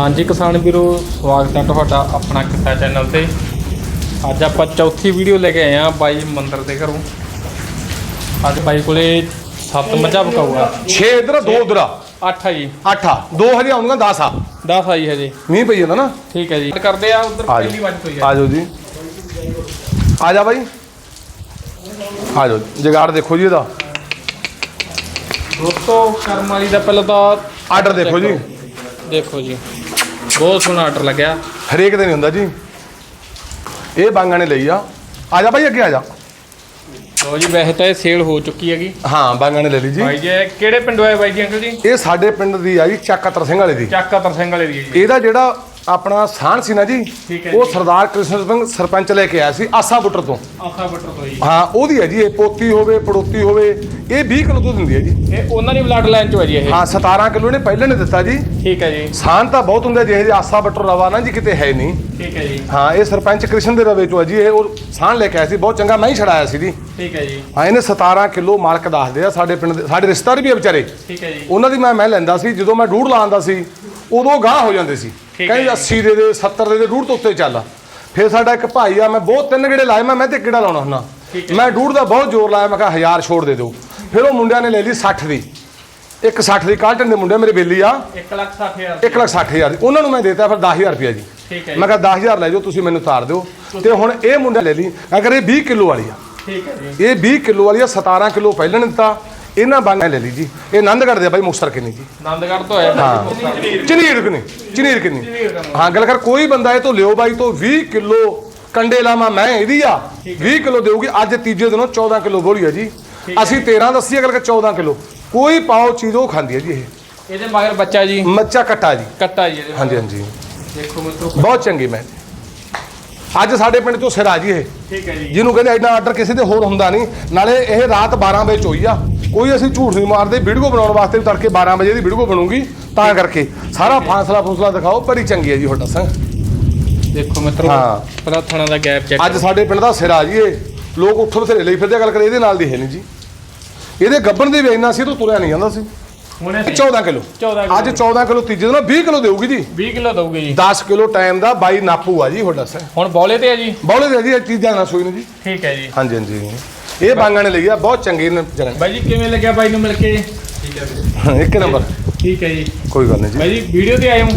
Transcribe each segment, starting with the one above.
ਹਾਂਜੀ ਕਿਸਾਨ ਵੀਰੋ ਸਵਾਗਤ ਹੈ ਤੁਹਾਡਾ ਆਪਣਾ ਕਿੱਤਾ ਚੈਨਲ ਤੇ। ਅੱਜ ਆਪਾਂ ਚੌਥੀ ਵੀਡੀਓ ਲੈ ਕੇ ਆਏ ਆ ਬਾਈ ਮੰਦਰ ਦੇ ਘਰੋਂ। ਅੱਜ ਬਾਈ ਕੋਲੇ ਸੱਤ ਮੱਝਾਂ ਬਕਾਊਗਾ 6 ਇਧਰ 2 ਉਧਰ 8 ਆ ਜੀ। 8 ਆ। 2 ਹਜੇ ਆਉਂਦੀਆਂ 10 ਆ। 10 ਆਈ ਹਜੇ। ਮੀਂਹ ਪਈ ਜਾਂਦਾ ਨਾ। ਠੀਕ ਹੈ ਜੀ। ਕਰਦੇ ਆ ਉਧਰ ਆ ਪਹਿਲੀ ਵਾਰ ਹੋਈ ਆ। ਜਾਓ ਜੀ। ਆ ਜਾ ਬਾਈ। ਆ ਜਾਓ। ਜਗਾੜ ਦੇਖੋ ਜੀ ਇਹਦਾ। ਦੋਸਤੋ ਕਰਮ ਵਾਲੀ ਦਾ ਪਹਿਲਾਂ ਤਾਂ ਆਰਡਰ ਦੇਖੋ ਜੀ। ਦੇਖੋ ਜੀ। ਬਹੁਤ ਸੋਹਣਾ ਆਰਡਰ ਲੱਗਿਆ। ਹਰੇਕ ਦੇ ਨਹੀਂ ਹੁੰਦਾ ਜੀ। ਇਹ ਬਾਂਗਾਂ ਨੇ ਲਈ ਆ। ਆ ਜਾ ਬਾਈ ਅੱਗੇ ਆ ਜਾ। ਲੋ ਜੀ ਵੈਸੇ ਤਾਂ ਇਹ ਸੇਲ ਹੋ ਚੁੱਕੀ ਹੈਗੀ। ਹਾਂ ਬਾਂਗਾਂ ਨੇ ਲੈ ਲਈ ਜੀ। ਬਾਈ ਜੀ ਇਹ ਕਿਹੜੇ ਪਿੰਡੋਂ ਆਏ ਬਾਈ ਜੀ ਅੰਕਲ ਜੀ? ਇਹ ਸਾਡੇ ਪਿੰਡ ਦੀ ਆ ਜੀ ਚੱਕ ਅਤਰ ਸਿੰਘ ਵਾਲੇ ਦੀ। ਚੱਕਾ ਤਰਸੰਗ ਵਾਲੇ ਦੀ ਹੈ ਜੀ। ਇਹਦਾ ਜਿਹੜਾ ਆਪਣਾ ਸਾਹਣ ਸੀ ਨਾ ਜੀ ਠੀਕ ਹੈ ਉਹ ਜੀ। ਸਰਦਾਰ ਕ੍ਰਿਸ਼ਨ ਸਿੰਘ ਸਰਪੰਚ ਲੈ ਕੇ ਆਇਆ ਸੀ ਆਸਾ ਬੁੱਟਰ ਤੋਂ। ਆਸਾ ਬਟਰ ਤੋਂ ਜੀ। ਹਾਂ ਉਹਦੀ ਹੈ ਜੀ ਇਹ ਪੋਤੀ ਹੋਵੇ ਪੜੋਤੀ ਹੋਵੇ ਇਹ 20 ਕਿਲੋ ਦੁੱਧ ਦਿੰਦੀ ਹੈ ਜੀ। ਇਹ ਉਹਨਾਂ ਦੀ ਬਲੱਡ ਲਾਈਨ ਚੋਂ ਹੈ ਜੀ ਇਹ। ਹਾਂ 17 ਕਿਲੋ ਨੇ ਪਹਿਲਾਂ ਨੇ ਦਿੱਤਾ ਜੀ। ਠੀਕ ਹੈ ਜੀ। ਸਾਨ ਤਾਂ ਬਹੁਤ ਹੁੰਦੇ ਜਿਹੇ ਜਿਹੇ ਆਸਾ ਬਟਰ ਰਵਾ ਨਾ ਜੀ ਕਿਤੇ ਹੈ ਨਹੀਂ। ਠੀਕ ਹੈ ਜੀ। ਹਾਂ ਇਹ ਸਰਪੰਚ ਕ੍ਰਿਸ਼ਨ ਦੇ ਰਵੇ ਚੋਂ ਆ ਜੀ ਇਹ ਉਹ ਸਾਨ ਲੈ ਕੇ ਆਇਆ ਸੀ ਬਹੁਤ ਚੰਗਾ ਮੈਂ ਹੀ ਛੜਾਇਆ ਸੀ ਜੀ। ਠੀਕ ਹੈ ਜੀ। ਹਾਂ ਇਹਨੇ 17 ਕਿਲੋ ਮਾਲਕ ਦੱਸਦੇ ਆ ਸਾਡੇ ਪਿੰਡ ਦੇ ਸਾਡੇ ਰਿਸ਼ਤੇਦਾਰ ਵੀ ਆ ਵਿਚਾਰੇ। ਠੀਕ ਹੈ ਜੀ। ਉਹਨਾਂ ਦੀ ਮੈਂ ਮੈਂ ਲੈਂਦਾ ਸੀ ਜਦੋਂ ਮੈਂ ਡੂੜ ਲਾਉਂਦਾ ਸੀ ਉਦੋਂ ਗਾਹ ਹੋ ਜਾਂਦੇ ਸੀ। ਕਹਿੰਦੇ 80 ਦੇ ਦੇ 70 ਦੇ ਦੇ ਡੂੜ ਤੋਂ ਉੱਤੇ ਚੱਲ। ਫਿਰ ਸਾਡਾ ਇੱਕ ਭਾਈ ਆ ਮੈਂ ਬਹੁਤ ਤਿੰਨ ਗੇੜੇ ਲਾਏ ਮੈਂ ਮੈਂ ਤੇ ਕਿਹੜਾ ਲਾਉਣਾ ਹੁੰਦਾ। ਮੈਂ ਡੂੜ ਦਾ ਬਹੁਤ ਜ਼ੋਰ ਲਾਇਆ ਮੈਂ ਕਿਹਾ 1000 ਛੋੜ ਦੇ ਦਿਓ। ਫਿਰ ਉਹ ਮੁੰਡਿਆਂ ਨੇ ਲੈ ਲਈ 60 ਦੀ। ਇੱਕ 60 ਦੀ ਕਾਲਟਨ ਦੇ ਮੁੰਡੇ ਮੇਰੇ ਬੇਲੀ ਆ। 1 ਲੱਖ 60 ਹਜ਼ਾਰ 1 ਲੱਖ 60 ਹਜ਼ਾਰ ਦੀ। ਉਹਨਾਂ ਨੂੰ ਮੈਂ ਦੇਤਾ ਫਿਰ 10000 ਰੁਪਇਆ ਜੀ। ਮੈਂ ਕਿਹਾ 10000 ਲੈ ਜਾਓ ਤੁਸੀਂ ਮੈਨੂੰ ਤਾਰ ਦਿਓ। ਤੇ ਹੁਣ ਇਹ ਮੁੰਡਾ ਲੈ ਲਈ। ਅਗਰ ਇਹ 20 ਕਿਲੋ ਵਾਲੀ ਆ। ਠੀਕ ਹੈ ਜੀ। ਇਹ 20 ਕਿਲੋ ਵਾਲੀ ਆ 17 ਕਿਲੋ ਪਹਿਲਾਂ ਨੇ ਦਿੱਤਾ। ਇਹਨਾਂ ਬਾਂਗਾਂ ਲੈ ਲਈ ਜੀ। ਇਹ ਆਨੰਦਗੜ੍ਹ ਦੇ ਆ ਬਾਈ ਮੁਕਤਸਰ ਕਿੰਨੀ ਜੀ? ਆਨੰਦਗੜ੍ਹ ਤੋਂ ਆਇਆ ਹਾਂ। ਚਨੀਰ ਕਿੰਨੀ? ਚਨੀਰ ਕਿੰਨੀ? ਹਾਂ ਗੱਲ ਕਰ ਕੋਈ ਬੰਦਾ ਇਹ ਤੋਂ ਲਿਓ ਬਾਈ ਤੋਂ 20 ਕਿਲੋ ਕੰਡੇ ਲਾਵਾਂ ਮੈਂ ਇਹਦੀ ਆ। 20 ਕਿਲੋ ਦੇਊਗੀ ਅੱਜ ਤੀਜੇ ਦਿਨੋਂ 14 ਕਿਲੋ ਬੋਲੀ ਆ ਜੀ। ਅਸੀਂ 13 ਦੱਸੀ ਆ ਗੱਲ ਕਰ 14 ਕਿਲੋ। ਕੋਈ ਪਾਓ ਚੀਜ਼ ਉਹ ਖਾਂਦੀ ਹੈ ਜੀ ਇਹ। ਇਹਦੇ ਮਗਰ ਬੱਚਾ ਜੀ। ਮੱਚਾ ਕੱਟਾ ਜੀ। ਕੱਟਾ ਜੀ ਇਹਦੇ ਹਾਂਜੀ ਹਾਂਜੀ। ਦੇਖੋ ਮਿੱਤਰੋ। ਬਹੁਤ ਚੰਗੀ ਮੈਂ। ਅੱਜ ਸਾਡੇ ਪਿੰਡ ਚੋਂ ਸਿਰ ਆ ਜੀ ਇਹ। ਠੀਕ ਹੈ ਜੀ। ਜਿਹਨੂੰ ਕਹਿੰਦੇ ਐਡਾ ਆਰਡਰ ਕਿਸੇ ਦੇ ਹੋਰ ਹੁੰਦਾ ਨਹੀਂ। ਨਾਲੇ ਇਹ ਰਾਤ 12 ਵਜੇ ਚ ਹੋਈ ਆ। ਕੋਈ ਅਸੀਂ ਝੂਠ ਨਹੀਂ ਮਾਰਦੇ ਵੀਡੀਓ ਬਣਾਉਣ ਵਾਸਤੇ ਵੀ ਤੜਕੇ 12 ਵਜੇ ਦੀ ਵੀਡੀਓ ਬਣੂਗੀ ਤਾਂ ਕਰਕੇ। ਸਾਰਾ ਫਾਸਲਾ ਫੂਸਲਾ ਦਿਖਾਓ ਬੜੀ ਚੰਗੀ ਹੈ ਜੀ ਤੁਹਾਡਾ ਸੰਗ। ਦੇਖੋ ਮਿੱਤਰੋ ਹਾਂ। ਪਹਿਲਾਂ ਥਣਾ ਦਾ ਗੈਪ ਚੈੱਕ ਅੱਜ ਸਾਡੇ ਪਿੰਡ ਦਾ ਸਿਰ ਆ ਜੀ ਇਹ। ਲੋਕ ਉੱਥੋਂ ਬਥੇਰੇ ਲਈ ਫਿਰਦੇ ਆ, ਗੱਲ ਕਰ ਇਹਦੇ ਨਾਲ ਦੀ ਹੈ ਨਹੀਂ ਜੀ। ਇਹਦੇ ਗੱਬਣ ਦੀ ਵੇਚਣਾ ਸੀ ਤਾਂ ਤੁਰਿਆ ਨਹੀਂ ਜਾਂਦਾ ਸੀ। ਹੁਣੇ 14 ਕਿਲੋ। 14 ਅੱਜ 14 ਕਿਲੋ ਤੀਜੇ ਦਿਨ 20 ਕਿਲੋ ਦੇਊਗੀ ਜੀ। 20 ਕਿਲੋ ਦਊਗੇ ਜੀ। 10 ਕਿਲੋ ਟਾਈਮ ਦਾ ਬਾਈ ਨਾਪੂ ਆ ਜੀ ਤੁਹਾਡਾ ਸੰਗ। ਹੁਣ ਬੌਲੇ ਤੇ ਹੈ ਜੀ। ਬੌਲੇ ਦੇ ਜੀ ਇਹ ਚੀਜ਼ਾਂ ਨਾ ਸੋਈ ਨੂੰ ਜੀ। ਠੀਕ ਹੈ ਜੀ। ਹਾਂਜੀ ਹਾਂਜੀ। ਇਹ ਬਾਂਗਾਂ ਨੇ ਲਈ ਆ ਬਹੁਤ ਚੰਗੇ ਨੇ ਜਗਨ ਬਾਈ ਜੀ ਕਿਵੇਂ ਲੱਗਿਆ ਬਾਈ ਨੂੰ ਮਿਲ ਕੇ? ਠੀਕ ਹੈ ਇੱਕ ਨੰਬਰ। ਠੀਕ ਹੈ ਜੀ। ਕੋਈ ਗੱਲ ਨਹੀਂ ਜੀ। ਬਾਈ ਜੀ ਵੀਡੀਓ ਤੇ ਆਏ ਹੋ?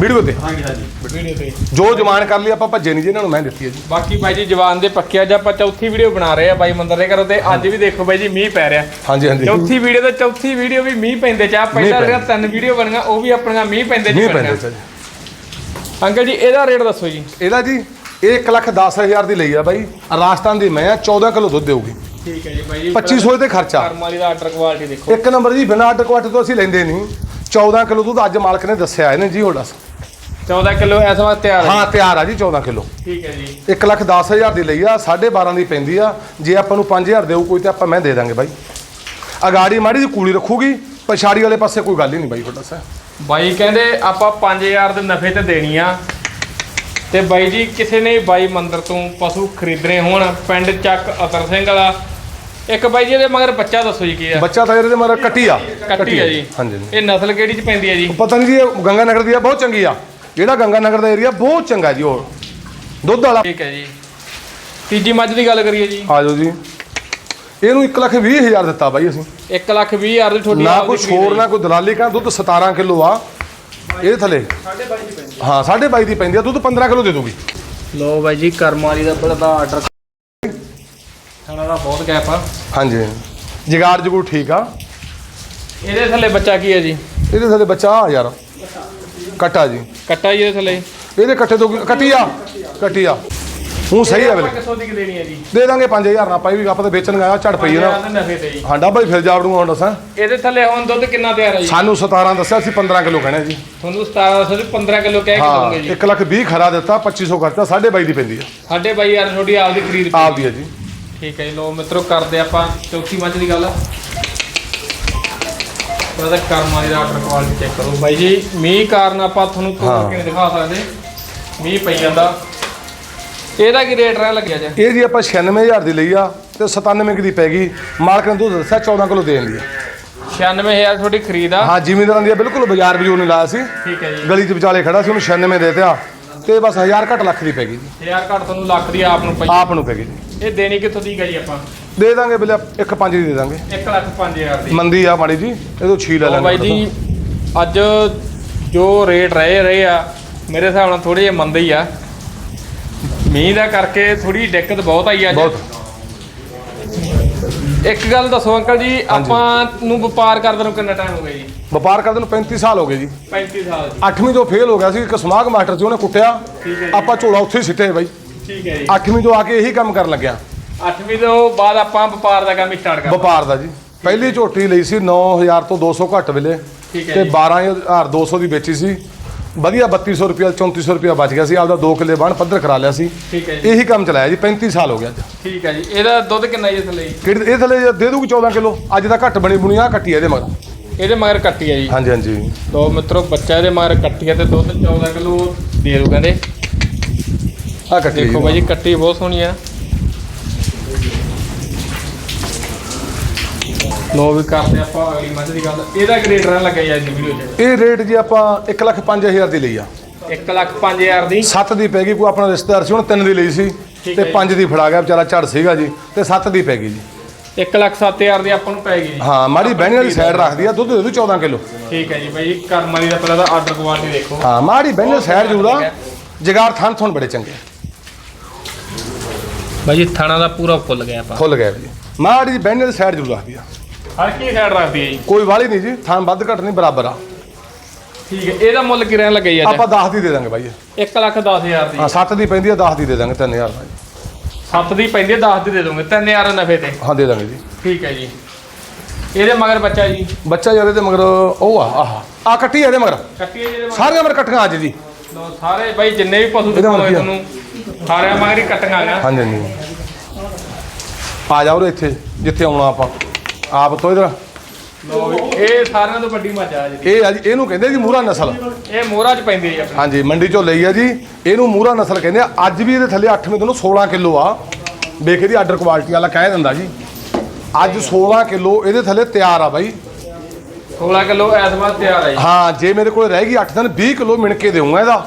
ਵੀਡੀਓ ਤੇ। ਹਾਂਜੀ ਹਾਂਜੀ। ਵੀਡੀਓ ਤੇ। ਜੋ ਜਮਾਨ ਕਰ ਲਈ ਆਪਾਂ ਭੱਜੇ ਨਹੀਂ ਜੀ ਇਹਨਾਂ ਨੂੰ ਮੈਂ ਦਿੱਤੀ ਹੈ ਜੀ। ਬਾਕੀ ਬਾਈ ਜੀ ਜਵਾਨ ਦੇ ਪੱਕੇ ਅੱਜ ਆਪਾਂ ਚੌਥੀ ਵੀਡੀਓ ਬਣਾ ਰਹੇ ਆ ਬਾਈ ਮੰਦਰ ਦੇ ਘਰੋਂ ਤੇ ਅੱਜ ਵੀ ਦੇਖੋ ਬਾਈ ਜੀ ਮੀਂਹ ਪੈ ਰਿਹਾ। ਹਾਂਜੀ ਹਾਂਜੀ। ਚੌਥੀ ਵੀਡੀਓ ਤੇ ਚੌਥੀ ਵੀਡੀਓ ਵੀ ਮੀਂਹ ਪੈਂਦੇ ਚਾਹ ਪਹਿਲਾਂ ਪੈਂਦੇ। ਜਿਹੜੀਆਂ ਤਿੰਨ ਵੀਡੀਓ ਬਣੀਆਂ ਉਹ ਵੀ ਆਪਣੀਆਂ ਮੀਂਹ ਪੈਂਦੇ ਚ ਪੈਂਦੇ ਬਣੀਆਂ ਅੰਕਲ ਜੀ ਇਹਦਾ ਰੇਟ ਦੱਸੋ ਜੀ। ਇਹਦਾ ਜੀ ਇਹ 1 ਲੱਖ 10 ਹਜ਼ਾਰ ਦੀ ਲਈ ਆ ਬਾਈ। ਰਾਜਸਥਾਨ ਦੀ ਮੈਂ ਆ 14 ਕਿਲੋ ਦੁੱਧ ਦੇਊਗੀ। ਠੀਕ ਹੈ ਜੀ ਬਾਈ ਜੀ। 2500 ਤੇ ਖਰਚਾ। ਕਰਮ ਵਾਲੀ ਦਾ ਆਰਡਰ ਕੁਆਲਿਟੀ ਦੇਖੋ। ਇੱਕ ਨੰਬਰ ਜੀ ਬਿਨਾਂ ਅੱਡ ਕੁਆਟ ਤੋਂ ਅਸੀਂ ਲੈਂਦੇ ਨਹੀਂ। 14 ਕਿਲੋ ਦੁੱਧ ਅੱਜ ਮਾਲਕ ਨੇ ਦੱਸਿਆ ਇਹਨੇ ਜੀ ਹੋੜਾ 14 ਕਿਲੋ ਇਸ ਵਾਰ ਤਿਆਰ ਹੈ। ਹਾਂ ਤਿਆਰ ਆ ਜੀ 14 ਕਿਲੋ। ਠੀਕ ਹੈ ਜੀ। 1 ਲੱਖ 10 ਹਜ਼ਾਰ ਦੀ ਲਈ ਆ 12.5 ਦੀ ਪੈਂਦੀ ਆ। ਜੇ ਆਪਾਂ ਨੂੰ 5000 ਦੇਊ ਕੋਈ ਤੇ ਆਪਾਂ ਮੈਂ ਦੇ ਦਾਂਗੇ ਬਾਈ। ਅਗਾੜੀ ਮਾੜੀ ਦੀ ਕੂਲੀ ਰੱਖੂਗੀ ਪਛਾੜੀ ਵਾਲੇ ਪਾਸੇ ਕੋਈ ਗੱਲ ਹੀ ਨਹੀਂ ਬਾਈ ਤੁਹਾਡਾ ਸਰ। ਬਾਈ ਕਹਿੰਦੇ ਆਪਾਂ 5000 ਦੇ ਨਫੇ ਤੇ ਦੇਣੀ ਆ। ਤੇ ਬਾਈ ਜੀ ਕਿਸੇ ਨੇ ਬਾਈ ਮੰਦਰ ਤੋਂ ਪਸ਼ੂ ਖਰੀਦਣੇ ਹੋਣ ਪਿੰਡ ਚੱਕ ਅਤਰ ਸਿੰਘ ਵਾਲਾ। ਇੱਕ ਬਾਈ ਜੀ ਇਹਦੇ ਮਗਰ ਬੱਚਾ ਦੱਸੋ ਜੀ ਕੀ ਆ? ਬੱਚਾ ਤਾਂ ਇਹਦੇ ਮਾਰਾ ਕੱਟੀ ਆ। ਕੱਟੀ ਆ ਜੀ। ਹਾਂਜੀ। ਇਹ ਨਸਲ ਕਿਹੜੀ ਚ ਪੈਂਦੀ ਆ ਜੀ? ਪਤਾ ਨਹੀਂ ਜੀ ਇਹ ਗੰਗਾ ਨਗਰ ਦੀ ਆ ਬਹੁਤ ਚੰਗੀ ਆ। ਜਿਹੜਾ ਗੰਗਾ ਨਗਰ ਦਾ ਏਰੀਆ ਬਹੁਤ ਚੰਗਾ ਜੀ ਉਹ। ਦੁੱਧ ਵਾਲਾ। ਠੀਕ ਹੈ ਜੀ। ਤੀਜੀ ਮੱਝ ਦੀ ਗੱਲ ਕਰੀਏ ਜੀ। ਆ ਜਾਓ ਜੀ। ਇਹਨੂੰ 1 ਲੱਖ 20 ਹਜ਼ਾਰ ਦਿੱਤਾ ਬਾਈ ਅਸੀਂ। 1 ਲੱਖ 20 ਹਜ਼ਾਰ ਦੀ ਤੁਹਾਡੀ ਨਾ ਕੋਈ ਛੋੜ ਨਾ ਕੋਈ ਦਲਾਲੀ ਕਾ ਦੁੱਧ 17 ਕਿਲੋ ਆ। ਇਹਦੇ ਥੱਲੇ। ਹਾਂ 22.5 ਦੀ ਪੈਂਦੀ ਆ ਦੁੱਧ 15 ਕਿਲੋ ਦੇ ਦੂਗੀ ਲੋ ਬਾਈ ਜੀ ਕਰਮਾਰੀ ਦਾ ਬੜਾ ਆਰਡਰ ਖਾਣਾ ਦਾ ਬਹੁਤ ਗੈਪ ਆ। ਹਾਂਜੀ। ਜਗਾੜ ਜਗੂ ਠੀਕ ਆ। ਇਹਦੇ ਥੱਲੇ ਬੱਚਾ ਕੀ ਹੈ ਜੀ? ਇਹਦੇ ਥੱਲੇ ਬੱਚਾ ਆ ਯਾਰ। ਕਟਾ ਜੀ। ਕੱਟਾ ਜੀ ਇਹਦੇ ਥੱਲੇ। ਇਹਦੇ ਕੱਟੇ ਤੋਂ ਕੱਟੀ ਆ। ਕੱਟੀ ਆ। ਹੂੰ ਸਹੀ ਆ ਬਿਲਕੁਲ ਕਿਸੋ ਦੀ ਹੈ ਜੀ? ਦੇ ਦਾਂਗੇ 5000 ਨਾ ਪਾਈ ਵੀ ਆਪਾਂ ਤਾਂ ਵੇਚਣ ਗਿਆ ਝੜ ਪਈ ਨਾ। ਇਹਦੇ ਨਫੇ ਤੇ ਜੀ। ਹਾਂ ਫਿਰ ਜਾਵੜੂਗਾ ਹੁਣ ਦੱਸਾਂ। ਇਹਦੇ ਥੱਲੇ ਹੁਣ ਦੁੱਧ ਕਿੰਨਾ ਤਿਆਰ ਹੈ ਜੀ? ਸਾਨੂੰ 17 ਦੱਸਿਆ ਸੀ 15 ਕਿਲੋ ਕਹਿਣਾ ਜੀ। ਤੁਹਾਨੂੰ 17 ਸਿਰ 15 ਕਿਲੋ ਕਹਿ ਕੇ ਹਾਂ ਦਵਾਂਗੇ ਜੀ। 1 ਲੱਖ 20 ਖਰਾ ਦਿੱਤਾ 2500 ਖਰਚਾ 22.5 ਦੀ ਪੈਂਦੀ ਆ। ਸਾਡੇ ਬਾਈ ਯਾਰ ਤੁਹਾਡੀ ਆਪਦੀ ਖਰੀਦ। ਆਪ ਦੀ ਆ ਜੀ। ਠੀਕ ਹੈ ਜੀ ਲੋ ਮਿੱਤਰੋ ਕਰਦੇ ਆਪਾਂ ਚੌਥੀ ਮੱਝ ਦੀ ਗੱਲ। ਉਹਦਾ ਕਰਮ ਦਾ ਆਰਡਰ ਕੁਆਲਿਟੀ ਚੈੱਕ ਕਰੋ। ਬਾਈ ਜੀ ਮੀਂਹ ਕਾਰਨ ਆਪਾਂ ਤੁਹਾਨੂੰ ਤੋੜ ਹਾਂ। ਕੇ ਦਿਖਾ ਸਕਦੇ? ਮੀਂਹ ਪਈ ਜਾਂਦਾ। ਇਹਦਾ ਕੀ ਰੇਟ ਰਹਿ ਲੱਗਿਆ ਜੀ? ਇਹ ਜੀ ਆਪਾਂ 96000 ਦੀ ਲਈ ਆ ਤੇ 97 ਕੁ ਦੀ ਪੈ ਗਈ। ਮਾਲਕ ਨੇ ਦੁੱਧ ਦੱਸਿਆ 14 ਕਿਲੋ ਦੇਣ ਦੀ ਆ। 96000 ਤੁਹਾਡੀ ਖਰੀਦ ਆ? ਹਾਂ ਜ਼ਿਮੀਂਦਾਰਾਂ ਦੀ ਆ, ਬਿਲਕੁਲ ਬਾਜ਼ਾਰ ਵੀ ਨਹੀਂ ਲਾਇਆ ਸੀ। ਠੀਕ ਹੈ ਜੀ। ਗਲੀ 'ਚ ਵਿਚਾਲੇ ਖੜਾ ਸੀ ਉਹਨੂੰ 96 ਦੇ ਦਿੱਤਾ ਤੇ ਬਸ 1000 ਘੱਟ ਲੱਖ ਦੀ ਪੈ ਗਈ ਜੀ। ਯਾਰ ਘੱਟ ਤੁਹਾਨੂੰ ਲੱਖ ਦੀ ਆਪ ਨੂੰ ਪਈ। ਆਪ ਨੂੰ ਪੈ ਗਈ ਜੀ। ਇਹ ਦੇਣੀ ਕਿੱਥੋਂ ਦੀ ਜੀ ਆਪਾਂ? ਦੇ ਦਾਂਗੇ ਬਿਲੇ ਇੱਕ ਪੰਜ ਦੀ ਦੇ ਦਾਂਗੇ। 1 ਲੱਖ 5000 ਦੀ। ਮੰਦੀ ਆ ਮਾੜੀ ਜੀ ਇਹਦੋਂ ਛੀ ਲੈ ਲਾਂਗੇ ਬਾਈ ਜੀ ਅੱਜ ਜੋ ਰੇਟ ਰਹੇ ਰਹੇ ਆ ਮੇਰੇ ਹਿਸਾਬ ਨਾਲ ਥੋੜੇ ਜਿਹਾ ਮੰਦੇ ਹੀ ਆ। ਮੀਂਹ ਦਾ ਕਰਕੇ ਥੋੜੀ ਦਿੱਕਤ ਬਹੁਤ ਆਈ ਅੱਜ। ਬਹੁਤ। ਇੱਕ ਗੱਲ ਦੱਸੋ ਅੰਕਲ ਜੀ ਆਪਾਂ ਨੂੰ ਵਪਾਰ ਕਰਦੇ ਨੂੰ ਕਿੰਨਾ ਟਾਈਮ ਹੋ ਗਿਆ ਜੀ? ਵਪਾਰ ਕਰਦੇ ਨੂੰ 35 ਸਾਲ ਹੋ ਗਏ ਜੀ। 35 ਸਾਲ ਜੀ। ਅੱਠਵੀਂ ਤੋਂ ਫੇਲ ਹੋ ਗਿਆ ਸੀ ਇੱਕ ਸਮਾਗ ਮਾਸਟਰ ਸੀ ਉਹਨੇ ਕੁੱਟਿਆ। ਜੀ। ਆਪਾਂ ਝੋਲਾ ਉੱਥੇ ਹੀ ਸਿੱਟੇ ਬਾਈ। ਠੀਕ ਹੈ ਜੀ। ਅੱਠਵੀਂ ਤੋਂ ਆ ਕੇ ਇਹੀ ਕੰਮ ਕਰਨ ਲੱਗਿਆ। 8ਵੀਂ ਤੋਂ ਬਾਅਦ ਆਪਾਂ ਵਪਾਰ ਦਾ ਕੰਮ ਸਟਾਰਟ ਕਰ ਵਪਾਰ ਦਾ ਜੀ। ਪਹਿਲੀ ਝੋਟੀ ਲਈ ਸੀ 9000 ਤੋਂ 200 ਘੱਟ ਵੇਲੇ ਤੇ ਜੀ। 12200 ਦੀ ਵੇਚੀ ਸੀ। ਵਧੀਆ 3200 ਰੁਪਿਆ 3400 ਰੁਪਿਆ ਬਚ ਗਿਆ ਸੀ ਆਪਦਾ 2 ਕਿੱਲੇ ਬਣ ਪੱਧਰ ਕਰਾ ਲਿਆ ਸੀ। ਠੀਕ ਹੈ ਜੀ। ਇਹੀ ਕੰਮ ਚਲਾਇਆ ਜੀ 35 ਸਾਲ ਹੋ ਗਿਆ ਅੱਜ। ਠੀਕ ਹੈ ਜੀ। ਇਹਦਾ ਦੁੱਧ ਕਿੰਨਾ ਜੀ ਥੱਲੇ ਜੀ? ਕਿਹੜੀ ਇਹ ਥੱਲੇ ਦੇ ਦੂਗੀ 14 ਕਿਲੋ। ਅੱਜ ਦਾ ਘੱਟ ਬਣੀ ਬੁਣੀ ਆ ਕੱਟੀ ਆ ਇਹਦੇ ਮਗਰ। ਇਹਦੇ ਮਗਰ ਕੱਟੀ ਹੈ ਜੀ। ਹਾਂਜੀ ਹਾਂਜੀ। ਲੋ ਮਿੱਤਰੋ ਬੱਚਾ ਇਹਦੇ ਮਗਰ ਕੱਟੀ ਹੈ ਤੇ ਦੁੱਧ 14 ਕਿਲੋ ਦੇ ਦੂ ਕਹਿੰਦੇ। ਆ ਕੱਟੀ ਦੇਖੋ ਬਾਈ ਜੀ ਕੱਟੀ ਬਹੁਤ ਸੋਹਣੀ ਆ। ਲੋ ਵੀ ਕਰਦੇ ਆਪਾਂ ਅਗਲੀ ਮੱਝ ਦੀ ਗੱਲ। ਇਹਦਾ ਗ੍ਰੇਡ ਰਨ ਲੱਗਿਆ ਜੀ ਅੱਜ ਵੀਡੀਓ 'ਚ। ਇਹ ਰੇਟ ਜੀ ਆਪਾਂ 1 ਲੱਖ 5000 ਦੀ ਲਈ ਆ। 1 ਲੱਖ 5000 ਦੀ। 7 ਦੀ ਪੈ ਗਈ ਕੋਈ ਆਪਣਾ ਰਿਸ਼ਤੇਦਾਰ ਸੀ ਉਹਨੇ 3 ਦੀ ਲਈ ਸੀ। ਠੀਕ ਤੇ ਹੈ ਜੀ। 5 ਦੀ ਫੜਾ ਗਿਆ ਵਿਚਾਰਾ ਝੜ ਸੀਗਾ ਜੀ। ਤੇ 7 ਦੀ ਪੈ ਗਈ ਜੀ। 1 ਲੱਖ 7000 ਦੀ ਆਪਾਂ ਨੂੰ ਪੈ ਗਈ ਜੀ। ਹਾਂ ਮਾੜੀ ਬਹਿਣੀ ਵਾਲੀ ਸਾਈਡ ਰੱਖਦੀ ਆ ਦੁੱਧ ਦੇ ਦੂ 14 ਕਿਲੋ। ਠੀਕ ਹੈ ਜੀ ਬਾਈ ਜੀ ਕਰਮ ਵਾਲੀ ਦਾ ਪਹਿਲਾਂ ਦਾ ਆਰਡਰ ਕੁਆਲਿਟੀ ਦੇਖੋ। ਹਾਂ ਮਾੜੀ ਬਹਿਣੀ ਵਾਲੀ ਸਾਈਡ ਜੂੜਾ ਜਗਾਰ ਥਣ ਥਣ ਬੜੇ ਚੰਗੇ। ਬਾਈ ਜੀ ਥਾਣਾ ਦਾ ਪੂਰਾ ਫੁੱਲ ਗਿਆ ਆਪਾਂ। ਫੁੱਲ ਗਏ ਜੀ। ਮਾੜੀ ਬਹਿਣੀ ਵਾਲੀ ਸਾਈਡ ਜੂ ਰੱਖਦੀ ਆ। ਹਲਕੀ ਸਾਈਡ ਰੱਖਦੀ ਹੈ ਜੀ? ਕੋਈ ਵਾਲੀ ਨਹੀਂ ਜੀ ਥਣ ਵੱਧ ਘੱਟ ਨਹੀਂ ਬਰਾਬਰ ਆ। ਠੀਕ ਹੈ ਇਹਦਾ ਮੁੱਲ ਕੀ ਰਹਿਣ ਲੱਗਿਆ ਜੀ ਆਪਾਂ 10 ਦੀ ਦੇ ਦਾਂਗੇ ਬਾਈ ਇਹ। 1 ਲੱਖ 10000 ਦੀ। ਹਾਂ 7 ਦੀ ਪੈਂਦੀ ਆ 10 ਦੀ ਦੇ ਦਾਂਗੇ 3000 ਦਾ ਜੀ। 7 ਦੀ ਪੈਂਦੀ ਹੈ 10 ਦੀ ਦੇ ਦੋਗੇ 3000 ਨਫੇ ਤੇ। ਹਾਂ ਦੇ ਦਾਂਗੇ ਜੀ। ਠੀਕ ਹੈ ਜੀ। ਇਹਦੇ ਮਗਰ ਬੱਚਾ ਜੀ? ਬੱਚਾ ਯਾਰ ਇਹਦੇ ਮਗਰ ਉਹ ਆ ਆਹ ਆ ਕੱਟੀ ਆ ਇਹਦੇ ਮਗਰ। ਕੱਟੀ ਹੈ ਜੀ ਇਹਦੇ ਮਗਰ? ਸਾਰੀਆਂ ਮਗਰ ਕੱਟੀਆਂ ਅੱਜ ਜੀ। ਲਓ ਸਾਰੇ ਬਾਈ ਜਿੰਨੇ ਵੀ ਪਸ਼ੂ ਇਹਦੇ ਦਿਖਾਉਣੇ ਮਗਰ ਤੁਹਾਨੂੰ ਸਾਰਿਆਂ ਮਗਰ ਹੀ ਕੱਟੀਆਂ ਆ ਹਾਂਜੀ ਹਾਂਜੀ। ਆ ਜਾਓ ਉਰੇ ਇੱਥੇ ਜਿੱਥੇ ਆਉਣਾ ਆਪਾਂ। ਆਪ ਤੋਂ ਇਧਰ। ਲਓ ਵੀ ਇਹ ਸਾਰਿਆਂ ਤੋਂ ਵੱਡੀ ਮੱਝ ਆ ਜੀ। ਇਹ ਆ ਜੀ ਇਹਨੂੰ ਕਹਿੰਦੇ ਜੀ ਮੂਰਾ ਨਸਲ। ਇਹ ਮੋਹਰਾ 'ਚ ਪੈਂਦੀ ਹੈ ਜੀ ਆਪਣੀ। ਹਾਂਜੀ ਮੰਡੀ ਚੋਂ ਲਈ ਆ ਜੀ। ਇਹਨੂੰ ਮੂਰਾ ਨਸਲ ਕਹਿੰਦੇ ਆ। ਅੱਜ ਵੀ ਇਹਦੇ ਥੱਲੇ 8ਵੇਂ ਦਿਨੋਂ 16 ਕਿਲੋ ਆ। ਵੇਖ ਇਹਦੀ ਆਰਡਰ ਕੁਆਲਿਟੀ ਵਾਲਾ ਕਹਿ ਦਿੰਦਾ ਜੀ। ਅੱਜ 16 ਕਿਲੋ ਇਹਦੇ ਥੱਲੇ ਤਿਆਰ ਆ ਬਾਈ। 16 ਕਿਲੋ ਇਸ ਵਾਰ ਤਿਆਰ ਹੈ ਜੀ। ਹਾਂ ਜੇ ਮੇਰੇ ਕੋਲ ਰਹਿ ਗਈ 8 ਦਿਨ 20 ਕਿਲੋ ਮਿਣ ਕੇ ਦੇਊਂਗਾ ਇਹਦਾ।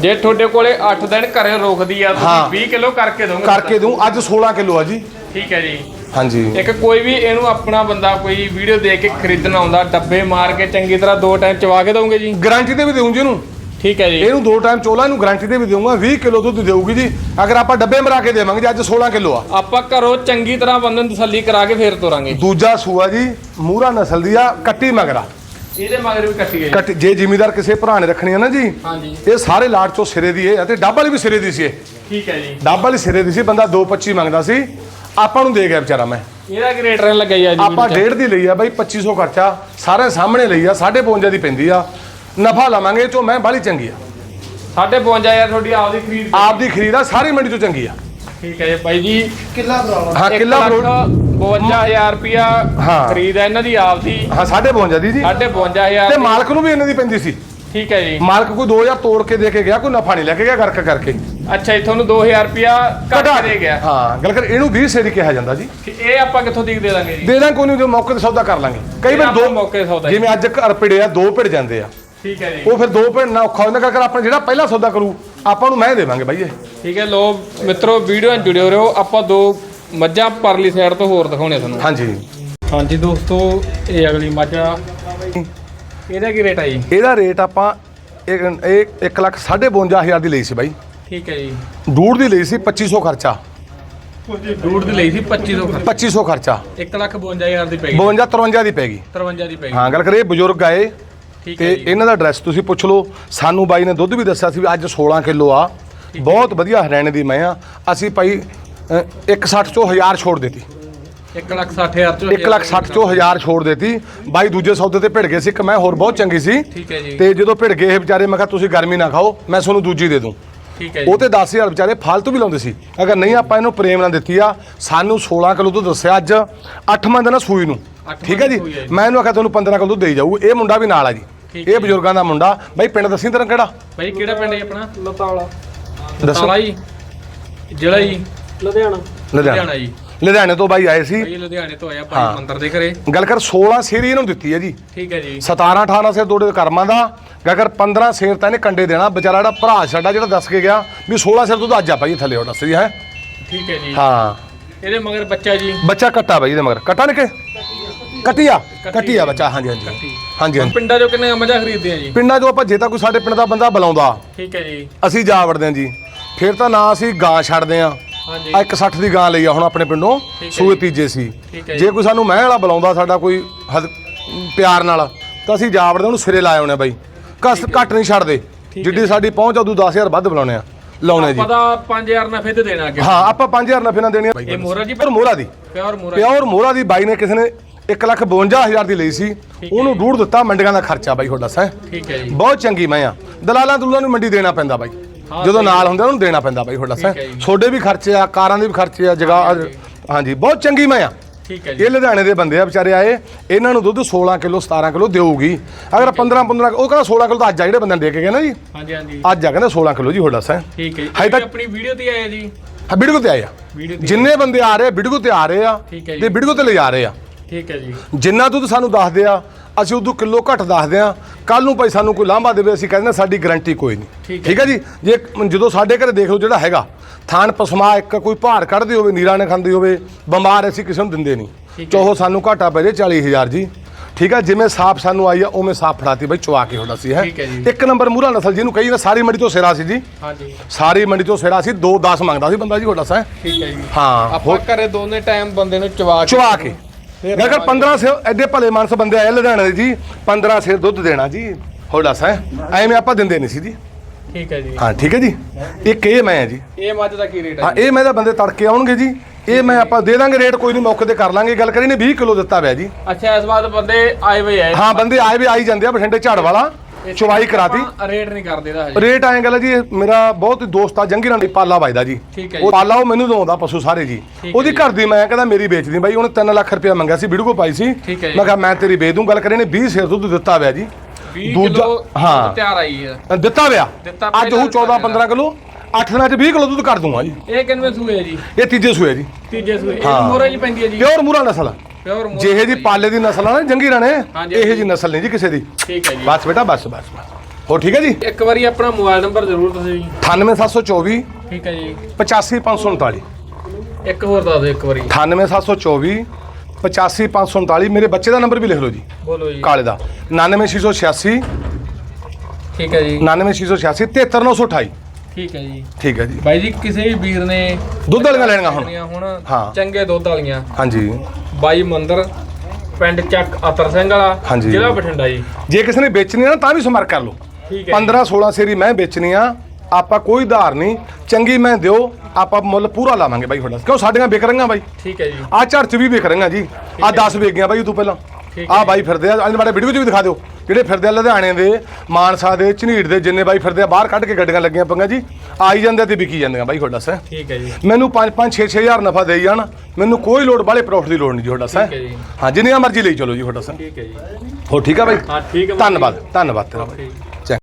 ਜੇ ਤੁਹਾਡੇ ਕੋਲੇ 8 ਦਿਨ ਘਰੇ ਰੋਕਦੀ ਆ ਹਾਂ। ਤੁਸੀਂ 20 ਕਿਲੋ ਕਰਕੇ ਦੋਗੇ ਕਰਕੇ ਦਊਂ ਅੱਜ 16 ਕਿਲੋ ਆ ਜੀ। ਠੀਕ ਹੈ ਜੀ। ਹਾਂਜੀ। ਇੱਕ ਕੋਈ ਵੀ ਇਹਨੂੰ ਆਪਣਾ ਬੰਦਾ ਕੋਈ ਵੀਡੀਓ ਦੇਖ ਕੇ ਖਰੀਦਣ ਆਉਂਦਾ ਡੱਬੇ ਮਾਰ ਕੇ ਚੰਗੀ ਤਰ੍ਹਾਂ ਦੋ ਟਾਈਮ ਚਵਾ ਕੇ ਦੋਗੇ ਜੀ। ਗਾਰੰਟੀ ਤੇ ਵੀ ਜੀ ਇਹਨੂੰ। ਠੀਕ ਹੈ ਜੀ। ਇਹਨੂੰ ਦੋ ਟਾਈਮ ਚੋਲਾ ਇਹਨੂੰ ਗਾਰੰਟੀ ਤੇ ਵੀ ਦੇਊਂਗਾ 20 ਕਿਲੋ ਦੁੱਧ ਦੇਊਗੀ ਜੀ। ਅਗਰ ਆਪਾਂ ਡੱਬੇ ਮਰਾ ਕੇ ਦੇਵਾਂਗੇ ਜੀ ਅੱਜ 16 ਕਿਲੋ ਆ। ਆਪਾਂ ਘਰੋਂ ਚੰਗੀ ਤਰ੍ਹਾਂ ਬੰਦੇ ਨੂੰ ਤਸੱਲੀ ਕਰਾ ਕੇ ਫੇਰ ਤੋਰਾਂਗੇ। ਦੂਜਾ ਸੂਆ ਜੀ ਮੂਰਾ ਨਸਲ ਦੀ ਆ ਕੱਟੀ ਮਗਰਾ। ਇਹਦੇ ਮਗਰ ਵੀ ਕੱਟੀ ਹੈ ਜੀ। ਕੱਟ ਜੇ ਜ਼ਿਮੀਦਾਰ ਕਿਸੇ ਭਰਾ ਨੇ ਰੱਖਣੀ ਆ ਨਾ ਜੀ ਹਾਂਜੀ। ਇਹ ਸਾਰੇ ਲਾਟ ਚੋਂ ਸਿਰੇ ਦੀ ਇਹ ਆ ਤੇ ਡੱਬ ਵਾਲੀ ਵੀ ਸਿਰੇ ਦੀ ਸੀ ਇਹ। ਠੀਕ ਹੈ ਜੀ। ਡੱਬ ਵਾਲੀ ਸਿਰੇ ਦੀ ਸੀ ਬੰਦਾ 225 ਮੰਗਦਾ ਸੀ। ਆਪਾਂ ਨੂੰ ਦੇ ਗਿਆ ਵਿਚਾਰਾ ਮੈਂ। ਇਹਦਾ ਕੀ ਰੇਟ ਰਹਿਣ ਲੱਗਾ ਜੀ ਅੱਜ ਆਪਾਂ ਡੇਢ ਦੀ ਲਈ ਆ ਬਾਈ 2500 ਖਰਚਾ। ਸਾਰੇ ਸਾਹਮਣੇ ਲਈ ਆ 5.5 ਦੀ ਪੈਂਦੀ ਆ। ਨਫਾ ਲਵਾਂਗੇ ਚੋਂ ਮੈਂ ਬਾਹਲੀ ਚੰਗੀ ਆ। ਸਾਢੇ 55000 ਤੁਹਾਡੀ ਆਪਦੀ ਖਰੀਦ ਆਪ ਦੀ ਖਰੀਦ ਆ ਸਾਰੀ ਮੰਡੀ ਤੋਂ ਚੰਗੀ ਆ। ਠੀਕ ਹੈ ਜੀ ਬਾਈ ਜੀ। ਹਾਂ ਕਿੱਲਾ ਫਰੂਟ 52000 ਰੁਪਿਆ। ਖਰੀਦ ਹੈ ਇਹਨਾਂ ਦੀ ਆਪਦੀ। ਹਾਂ 5.5 ਦੀ ਜੀ। ਸਾਢੇ 55000 ਤੇ ਮਾਲਕ ਨੂੰ ਵੀ ਇਹਨਾਂ ਦੀ ਪੈਂਦੀ ਸੀ। ਠੀਕ ਹੈ ਜੀ। ਮਾਲਕ ਕੋਈ 2000 ਤੋੜ ਕੇ ਦੇ ਕੇ ਗਿਆ ਕੋਈ ਨਫਾ ਨਹੀਂ ਲੈ ਕੇ ਗਿਆ ਗਰਕ ਕਰਕੇ। ਅੱਛਾ ਜੀ ਤੁਹਾਨੂੰ 2000 ਰੁਪਿਆ ਘੱਟ ਘਟਾ ਦੇ ਗਿਆ। ਹਾਂ ਗੱਲ ਕਰ ਇਹਨੂੰ 20 ਸੇਰੀ ਕਿਹਾ ਜਾਂਦਾ ਜੀ। ਤੇ ਇਹ ਆਪਾਂ ਕਿੱਥੋਂ ਦੀ ਦੇ ਦਾਂਗੇ ਜੀ? ਦੇ ਦਾਂ ਕੋਈ ਨਹੀਂ ਜੋ ਮੌਕੇ ਤੇ ਸੌਦਾ ਕਰ ਲਾਂਗੇ। ਕਈ ਵਾਰ ਦੋ ਮੌਕੇ ਸੌਦਾ। ਜਿਵੇਂ ਅੱਜ ਘਰ ਪਿੜੇ ਆ ਦੋ ਪਿੜ ਜਾਂਦੇ ਆ। ਠੀਕ ਹੈ ਜੀ। ਉਹ ਫਿਰ ਦੋ ਪਿੜ ਨਾ ਔਖਾ ਹੁੰਦਾ ਕਰ ਆਪਾਂ ਜਿਹੜਾ ਪਹਿਲਾ ਸੌਦਾ ਕਰੂ ਆਪਾਂ ਨੂੰ ਮੈਂ ਦੇਵਾਂਗੇ ਬਾਈ ਇਹ। ਠੀਕ ਹੈ ਲੋ ਮਿੱਤਰੋ ਵੀਡੀਓ ਨਾਲ ਜੁੜਿਓ ਰਹੋ। ਆਪਾਂ ਦੋ ਮੱਝਾਂ ਪਰਲੀ ਸਾਈਡ ਤੋਂ ਹੋਰ ਦਿਖਾਉਣੇ ਤੁਹਾਨੂੰ। ਹਾਂਜੀ। ਹਾਂਜੀ ਦੋਸਤੋ ਇਹ ਅਗਲੀ ਮੱਝ ਆ। ਇਹਦਾ ਕੀ ਰੇਟ ਆ ਜੀ? ਇਹਦਾ ਰੇਟ ਆਪਾਂ ਇਹ ਇਹ 1 ਲੱਖ 52500 ਦੀ ਲਈ ਸੀ ਬਾਈ। ਠੀਕ ਹੈ ਜੀ। ਡੂੜ ਦੀ ਲਈ ਸੀ 2500 ਖਰਚਾ। ਡੂਡ ਦੀ ਲਈ ਸੀ 2500 ਖਰਚ। 2500 ਖਰਚਾ। 152000 ਦੀ ਪੈ ਗਈ। 52 53 ਦੀ ਪੈ ਗਈ। 53 ਦੀ ਪੈ ਗਈ। ਹਾਂ ਗੱਲ ਕਰੇ ਬਜ਼ੁਰਗ ਆਏ ਠੀਕ ਤੇ ਹੈ ਜੀ। ਇਹਨਾਂ ਦਾ ਐਡਰੈਸ ਤੁਸੀਂ ਪੁੱਛ ਲਓ। ਸਾਨੂੰ ਬਾਈ ਨੇ ਦੁੱਧ ਵੀ ਦੱਸਿਆ ਸੀ ਵੀ ਅੱਜ 16 ਕਿਲੋ ਆ। ਬਹੁਤ ਵਧੀਆ ਹਰਿਆਣੇ ਦੀ ਮੈਂ ਆ। ਅਸੀਂ ਭਾਈ 160 ਚੋਂ 1000 ਛੋੜ ਦਿੱਤੀ। 160000 ਚੋਂ 1 ਲੱਖ 60 ਚੋਂ 1000 ਛੋੜ ਦਿੱਤੀ। ਬਾਈ ਦੂਜੇ ਸੌਦੇ ਤੇ ਭਿੜ ਗਏ ਸੀ। ਇੱਕ ਮੈਂ ਹੋਰ ਬਹੁਤ ਚੰਗੀ ਸੀ। ਠੀਕ ਹੈ ਜੀ। ਤੇ ਜਦੋਂ ਭਿੜ ਗਏ ਇਹ ਵਿਚਾਰੇ ਮੈਂ ਕਿਹਾ ਤੁਸੀਂ ਗਰਮੀ ਨਾ ਖਾਓ ਮੈਂ ਤੁਹਾਨੂੰ ਦੂਜੀ ਦੇ ਦੂੰ। ਠੀਕ ਹੈ ਜੀ। ਉਹ ਤੇ 10000 ਵਿਚਾਰੇ ਫालतू ਵੀ ਲਾਉਂਦੇ ਸੀ। ਅਗਰ ਨਹੀਂ ਆਪਾਂ ਇਹਨੂੰ ਪ੍ਰੇਮ ਨਾਲ ਦਿੱਤੀ ਆ ਸਾਨੂੰ 16 ਕਿਲੋ ਤੋਂ ਦੱਸਿਆ ਅੱਜ 8ਵਾਂ ਦਿਨ ਆ ਸੂਈ ਨੂੰ। ਅੱਠਵਾਂ ਠੀਕ ਹੈ ਜੀ? ਦਿਨ ਸੂਈ ਹੈ ਜੀ। ਮੈਂ ਇਹਨੂੰ ਆਖਿਆ ਤੁਹਾਨੂੰ 15 ਕਿਲੋ ਦੇਈ ਜਾਊ ਇਹ ਮੁੰਡਾ ਵੀ ਨਾਲ ਆ ਜੀ। ਠੀਕ ਇਹ ਬਜ਼ੁਰਗਾਂ ਦਾ ਮੁੰਡਾ। ਬਾਈ ਪਿੰਡ ਦੱਸੀ ਤੇਰਾ ਕਿਹੜਾ? ਭਾਈ ਕਿਹੜਾ ਪਿੰਡ ਹੈ ਆਪਣਾ? ਲਤਾਲਾ ਦੱਸੋ। ਲਤਾਲਾ ਜੀ। ਜਿਹੜਾ ਜੀ। ਲੁਧਿਆਣਾ। ਲੁਧਿਆਣਾ। ਲੁਧਿਆਣਾ ਜੀ। ਲੁਧਿਆਣੇ ਤੋਂ ਬਾਈ ਆਏ ਸੀ। ਬਾਈ ਲੁਧਿਆਣੇ ਤੋਂ ਆਇਆ ਭਾਈ ਮੰਦਰ ਦੇ ਘਰੇ। ਗੱਲ ਕਰ 16 ਸੇਰੀ ਇਹਨੂੰ ਦਿੱਤੀ ਹੈ ਜੀ। ਠੀਕ ਹੈ ਜੀ। 17 18 ਸੇਰ ਦੋੜੇ ਕਰਮਾਂ ਦਾ। ਗੱਲ ਕਰ 15 ਸੇਰ ਤਾਂ ਇਹਨੇ ਕੰਡੇ ਦੇਣਾ। ਵਿਚਾਰਾ ਜਿਹੜਾ ਭਰਾ ਸਾਡਾ ਜਿਹੜਾ ਦੱਸ ਕੇ ਗਿਆ ਵੀ 16 ਸੇਰ ਤੋਂ ਤਾਂ ਅੱਜ ਆ ਭਾਈ ਥੱਲੇ ਉਹ ਦੱਸ ਜੀ ਹੈ। ਠੀਕ ਹੈ ਜੀ। ਹਾਂ। ਇਹਦੇ ਮਗਰ ਬੱਚਾ ਜੀ। ਬੱਚਾ ਕੱਟਾ ਬਾਈ ਇਹਦੇ ਮਗਰ। ਕੱਟਾ ਨਿਕੇ? ਕੱਟਿਆ? ਕੱਟਿਆ ਬੱਚਾ ਹਾਂਜੀ ਹਾਂਜੀ। ਹਾਂਜੀ ਹਾਂਜੀ। ਪਿੰਡਾਂ ਚੋਂ ਕਿੰਨੇ ਮੱਝਾਂ ਖਰੀਦਦੇ ਆ ਜੀ? ਪਿੰਡਾਂ 'ਚੋਂ ਆਪਾਂ ਜੇ ਤਾਂ ਕੋਈ ਸਾਡੇ ਪਿੰਡ ਦਾ ਬੰਦਾ ਬੁਲਾਉਂਦਾ। ਠੀਕ ਹੈ ਜੀ। ਅਸੀਂ ਜਾ ਵੜਦੇ ਹਾਂ ਜੀ। ਫਿਰ ਤਾਂ ਨਾ ਅਸੀਂ ਗਾਂ ਛੱਡਦੇ ਆ ਹਾਂਜੀ। ਆ ਇੱਕ 60 ਦੀ ਗਾਂ ਲਈ ਆ ਹੁਣ ਆਪਣੇ ਪਿੰਡੋਂ ਹੈ ਸੂਏ ਤੀਜੇ ਸੀ। ਠੀਕ ਹੈ ਜੇ। ਕੋਈ ਸਾਨੂੰ ਮਹਿ ਵਾਲਾ ਬੁਲਾਉਂਦਾ ਸਾਡਾ ਕੋਈ ਹੱਦ ਪਿਆਰ ਨਾਲ ਤਾਂ ਅਸੀਂ ਜਾ ਵੜਦੇ ਉਹਨੂੰ ਸਿਰੇ ਲਾਏ ਆਉਣੇ ਬਾਈ। ਕਸ ਘੱਟ ਨਹੀਂ ਛੱਡਦੇ। ਜਿੱਡੀ ਸਾਡੀ ਪਹੁੰਚ ਆ ਉਦੋਂ 10000 ਵੱਧ ਬੁਲਾਉਣੇ ਆ। ਲਾਉਣੇ ਜੀ। ਪਤਾ 5000 ਨਫੇ ਤੇ ਦੇਣਾ ਅੱਗੇ। ਹਾਂ ਆਪਾਂ 5000 ਨਫੇ ਨਾਲ ਦੇਣੀ ਆ। ਇਹ ਮੋਹਰਾ ਜੀ ਪਰ ਮੋਹਰਾ ਦੀ। ਪਿਓਰ ਮੋਹਰਾ ਪਿਓਰ ਮੋਹਰਾ ਦੀ ਬਾਈ ਨੇ ਕਿਸੇ ਨੇ 152000 ਦੀ ਲਈ ਸੀ। ਉਹਨੂੰ ਡੂੜ ਦਿੱਤਾ ਮੰਡੀਆਂ ਦਾ ਖਰਚਾ ਬਾਈ ਤੁਹਾਡਾ ਸੈਂ ਠੀਕ ਹੈ ਜੀ। ਬਹੁਤ ਚੰਗੀ ਮੈਂ ਆ। ਦਲਾਲਾਂ ਦੁਲਾਲਾਂ ਨੂੰ ਮੰਡੀ ਦੇਣਾ ਪੈਂਦਾ ਬਾਈ। ਜਦੋਂ ਨਾਲ ਹੁੰਦੇ ਉਹਨੂੰ ਦੇਣਾ ਪੈਂਦਾ ਬਾਈ ਤੁਹਾਡਾ ਸੈਂ ਠੀਕ ਹੈ ਜੀ। ਛੋਡੇ ਵੀ ਖਰਚੇ ਆ ਕਾਰਾਂ ਦੇ ਵੀ ਖਰਚੇ ਆ ਜਗਾ ਹਾਂਜੀ ਬਹੁਤ ਚੰਗੀ ਮੈਂ ਆ। ਠੀਕ ਹੈ ਜੀ। ਇਹ ਲੁਧਿਆਣੇ ਦੇ ਬੰਦੇ ਆ ਵਿਚਾਰੇ ਆਏ ਇਹਨਾਂ ਨੂੰ ਦੁੱਧ 16 ਕਿਲੋ 17 ਕਿਲੋ ਦੇਊਗੀ। ਅਗਰ 15 15 ਉਹ ਕਹਿੰਦਾ 16 ਕਿਲੋ ਤਾਂ ਅੱਜ ਆ ਜਿਹੜੇ ਬੰਦੇ ਨੇ ਦੇ ਕੇ ਗਏ ਨਾ ਜੀ। ਹਾਂਜੀ ਹਾਂਜੀ। ਅੱਜ ਆ ਕਹਿੰਦਾ 16 ਕਿਲੋ ਜੀ ਤੁਹਾਡਾ ਸੈਂ ਠੀਕ ਹੈ ਜੀ। ਤੱਕ- ਆਪਣੀ ਵੀਡੀਓ ਤੇ ਆਏ ਜੀ। ਹਾਂ ਤੇ ਆ। ਵੀਡੀਓ ਤੇ ਜਿੰਨੇ ਬੰਦੇ ਆ ਰਹੇ ਬਿੜਗੋ ਤੇ ਆ ਰਹੇ ਆ ਹੈ। ਤੇ ਬਿੜਗੋ ਤੇ ਲਿਜਾ ਰਹੇ ਆ। ਠੀਕ ਹੈ ਜੀ। ਜਿੰਨਾ ਦੁੱਧ ਸਾਨੂੰ ਦੱਸਦੇ ਆ ਅਸੀਂ ਉਦੋਂ ਕਿਲੋ ਘੱਟ ਦੱਸਦੇ ਆ ਕੱਲ ਨੂੰ ਭਾਈ ਸਾਨੂੰ ਕੋਈ ਲਾਂਭਾ ਦੇਵੇ ਅਸੀਂ ਕਹਿੰਦੇ ਸਾਡੀ ਗਾਰੰਟੀ ਕੋਈ ਨਹੀਂ। ਠੀਕ ਹੈ। ਜੀ। ਜੇ? ਜਦੋਂ ਸਾਡੇ ਘਰੇ ਦੇਖ ਲਓ ਜਿਹੜਾ ਹੈਗਾ ਥਾਨ ਪਸਮਾ ਇੱਕ ਕੋਈ ਭਾਰ ਕੱਢਦੀ ਹੋਵੇ ਨੀਰਾ ਨੇ ਖਾਂਦੀ ਹੋਵੇ ਬਿਮਾਰ ਅਸੀਂ ਕਿਸੇ ਨੂੰ ਦਿੰਦੇ ਨਹੀਂ। ਚਾਹੋ ਸਾਨੂੰ ਘਾਟਾ ਪੈ ਜੇ 40000 ਜੀ। ਠੀਕ ਹੈ? ਜਿਵੇਂ ਸਾਫ਼ ਸਾਨੂੰ ਆਈ ਆ ਉਵੇਂ ਸਾਫ਼ ਫੜਾਤੀ ਬਾਈ ਚਵਾ ਕੇ ਹੁੰਦਾ ਸੀ ਹੈ। ਇੱਕ ਨੰਬਰ ਮੂਰਾ ਨਸਲ ਜਿਹਨੂੰ ਕਹੀ ਨਾ ਸਾਰੀ ਮੰਡੀ ਤੋਂ ਸਿਰਾ ਸੀ ਜੀ। ਹਾਂਜੀ। ਸਾਰੀ ਮੰਡੀ ਤੋਂ ਸਿਰਾ ਸੀ 2 10 ਮੰਗਦਾ ਸੀ ਬੰਦਾ ਜੀ ਤੁਹਾਡਾ ਸਾ। ਠੀਕ ਹੈ ਜੀ। ਹਾਂ ਆਪਾਂ ਘਰੇ ਦੋਨੇ ਟਾਈਮ ਬੰਦੇ ਨੂੰ ਚਵਾ ਕੇ ਚਵਾ ਕੇ। ਮੈਂ ਕਿਹਾ 15 ਸੇ ਐਡੇ ਭਲੇ ਮਾਨਸ ਬੰਦੇ ਆਏ ਲੁਧਿਆਣੇ ਦੇ ਜੀ 15 ਸੇ ਦੁੱਧ ਦੇਣਾ ਜੀ ਹੋੜਾ ਸਾ ਐਵੇਂ ਆਪਾਂ ਦਿੰਦੇ ਨਹੀਂ ਸੀ ਜੀ। ਠੀਕ ਹੈ ਜੀ। ਹਾਂ ਠੀਕ ਹੈ ਜੀ। ਇੱਕ ਇਹ ਮੈਂ ਹੈ ਜੀ। ਇਹ ਮੱਝ ਦਾ ਕੀ ਰੇਟ ਹਾਂ ਹੈ ਇਹ ਮੈਂ ਤਾਂ ਬੰਦੇ ਤੜਕੇ ਆਉਣਗੇ ਜੀ। ਇਹ ਮੈਂ ਆਪਾਂ ਦੇ ਦਾਂਗੇ ਰੇਟ ਕੋਈ ਨਹੀਂ ਮੌਕੇ ਤੇ ਕਰ ਲਾਂਗੇ। ਗੱਲ ਕਰੀ ਨੇ 20 ਕਿਲੋ ਦਿੱਤਾ ਹੋਇਆ ਜੀ। ਅੱਛਾ ਇਸ ਵਾਰ ਬੰਦੇ ਆਏ ਹੋਏ ਆ। ਹਾਂ ਬੰਦੇ ਆਏ ਵੀ ਆਈ ਜਾਂਦੇ ਆ ਬਠਿੰਡੇ ਝਾੜ ਵਾਲਾ। ਚਵਾਈ ਕਰਾਤੀ। ਰੇਟ ਨਹੀਂ ਕਰਦੇ ਦਾ ਹਜੇ। ਰੇਟ ਐਂ ਗੱਲ ਹੈ ਜੀ ਇਹ ਮੇਰਾ ਬਹੁਤ ਹੀ ਦੋਸਤ ਆ ਜੰਗੀਰਾਂ ਦੀ ਪਾਲਾ ਵੱਜਦਾ ਜੀ। ਠੀਕ ਹੈ ਜੀ। ਉਹ ਪਾਲਾ ਉਹ ਮੈਨੂੰ ਦਵਾਉਂਦਾ ਪਸ਼ੂ ਸਾਰੇ ਜੀ। ਹੈ ਉਹਦੀ। ਘਰ ਦੀ ਮੈਂ ਕਹਿੰਦਾ ਮੇਰੀ ਵੇਚਦੀ ਬਾਈ ਉਹਨੇ 3 ਲੱਖ ਰੁਪਇਆ ਮੰਗਿਆ ਸੀ ਵੀਡੀਓ ਪਾਈ ਸੀ। ਠੀਕ ਹੈ ਜੀ। ਮੈਂ ਕਿਹਾ ਮੈਂ ਤੇਰੀ ਵੇਚ ਦੂੰ ਗੱਲ ਕਰੇ ਨੇ 20 ਸਿਰ ਦੁੱਧ ਦਿੱਤਾ ਹੋਇਆ ਜੀ। 20 ਦੂਜਾ- ਕਿਲੋ ਹਾਂ। ਤਿਆਰ ਆਈ ਹੈ। ਦਿੱਤਾ ਹੋਇਆ। ਦਿੱਤਾ ਅੱਜ ਪਹਿਲਾਂ ਉਹ 14 15 ਕਿਲੋ 8 ਦਿਨਾਂ ਚ 20 ਕਿਲੋ ਦੁੱਧ ਕਰ ਦੂੰਗਾ ਜੀ। ਇਹ ਕਿੰਨੇ ਸੂਏ ਹੈ ਜੀ? ਇਹ ਤੀਜੇ ਸੂਏ ਜੀ। ਤੀਜੇ ਸੂਏ। ਇਹ ਹਾਂ। ਮੋਹਰਾ ਜੀ ਪੈਂਦੀ ਹੈ ਜੀ। ਪਿਓਰ ਮੂਰਾ ਨਸਲ ਆ। ਜਿਹੇ ਜੀ ਪਾਲੇ ਦੀ ਨਸਲ ਆ ਨਾ ਜੰਗੀਰਾਂ ਨੇ ਹਾਂਜੀ, ਇਹੇ। ਜੀ ਨਸਲ ਨਹੀਂ ਜੀ ਕਿਸੇ ਦੀ। ਠੀਕ ਹੈ ਜੀ। ਬਸ ਬੇਟਾ ਬਸ ਬਸ ਬਸ। ਹੋ ਠੀਕ ਹੈ ਜੀ? ਇੱਕ ਵਾਰੀ ਆਪਣਾ ਮੋਬਾਈਲ ਨੰਬਰ ਜ਼ਰੂਰ ਦੱਸੋ ਜੀ। 98724 ਠੀਕ ਹੈ ਜੀ। 85539 ਇੱਕ ਹੋਰ ਦੱਸ ਦਿਓ ਇੱਕ ਵਾਰੀ। 98724 85539 ਮੇਰੇ ਬੱਚੇ ਦਾ ਨੰਬਰ ਵੀ ਲਿਖ ਲਓ ਜੀ। ਬੋਲੋ ਜੀ। ਕਾਲੇ ਦਾ। 99686 ਠੀਕ ਹੈ ਜੀ। 99686 73928 ਠੀਕ ਹੈ ਜੀ। ਠੀਕ ਹੈ ਜੀ। ਬਾਈ ਜੀ ਕਿਸੇ ਵੀ ਵੀਰ ਨੇ ਦੁੱਧ ਵਾਲੀਆਂ ਲੈਣੀਆਂ ਹੁਣ। ਲੈਣੀਆਂ ਹੁਣ ਹਾਂ। ਚੰਗੇ ਦੁੱਧ ਵਾਲੀਆਂ। ਹਾਂਜੀ। ਬਾਈ ਮੰਦਰ ਪਿੰਡ ਚੱਕ ਅਤਰ ਸਿੰਘ ਵਾਲਾ ਹਾਂਜੀ। ਜ਼ਿਲ੍ਹਾ ਬਠਿੰਡਾ ਜੀ। ਜੇ ਕਿਸੇ ਨੇ ਵੇਚਣੀ ਆ ਨਾ ਤਾਂ ਵੀ ਸੰਪਰਕ ਕਰ ਲਓ। ਠੀਕ ਹੈ 15 16 ਸੇਰੀ ਮੈਂ ਵੇਚਣੀ ਆ ਆਪਾਂ ਕੋਈ ਧਾਰ ਨਹੀਂ। ਚੰਗੀ ਮੈਂ ਦਿਓ ਆਪਾਂ ਮੁੱਲ ਪੂਰਾ ਲਾਵਾਂਗੇ ਬਾਈ ਤੁਹਾਡਾ। ਕਿਉਂ? ਸਾਡੀਆਂ ਵਿਕ ਰਹੀਆਂ ਬਾਈ। ਠੀਕ ਹੈ ਜੀ। ਆ ਚ ਵੀ ਵਿਕ ਰਹੀਆਂ ਜੀ। ਆ 10 ਵਿਕ ਗਈਆਂ ਬਾਈ ਤੂੰ ਪਹਿਲਾਂ। ਠੀਕ ਆ ਬਾਈ ਫਿਰਦੇ ਆ। ਅੱਜ ਮਾੜੇ ਵੀਡੀਓ ਚ ਵੀ ਦਿਖਾ ਦਿਓ। ਜਿਹੜੇ ਫਿਰਦੇ ਆ ਲੁਧਿਆਣੇ ਦੇ ਮਾਨਸਾ ਦੇ ਝਨੀੜ ਦੇ ਜਿੰਨੇ ਬਾਈ ਫਿਰਦੇ ਆ ਬਾਹਰ ਕੱਢ ਕੇ ਗੱਡੀਆਂ ਲੱਗੀਆਂ ਪੰਗਾ ਜੀ। ਆਈ ਜਾਂਦੇ ਤੇ ਵਿਕੀ ਜਾਂਦੀਆਂ ਬਾਈ ਤੁਹਾਡਾ ਸੈ ਠੀਕ ਹੈ ਜੀ। ਮੈਨੂੰ 5 5 6 6000 ਨਫਾ ਦੇਈ ਜਾਣ। ਮੈਨੂੰ ਕੋਈ ਲੋੜ ਵਾਲੇ ਪ੍ਰੋਫਿਟ ਦੀ ਲੋੜ ਨਹੀਂ ਜੀ ਤੁਹਾਡਾ ਸੈ ਠੀਕ ਹੈ ਜੀ। ਹਾਂ ਜਿੰਨੀਆਂ ਮਰਜ਼ੀ ਲਈ ਚਲੋ ਜੀ ਤੁਹਾਡਾ ਸੈ ਠੀਕ ਹੈ ਜੀ। ਹੋ ਠੀਕ ਆ ਬਾਈ? ਹਾਂ ਠੀਕ ਹੈ। ਧੰਨਵਾਦ ਧੰਨਵਾਦ ਤੇਰਾ ਬਾਈ।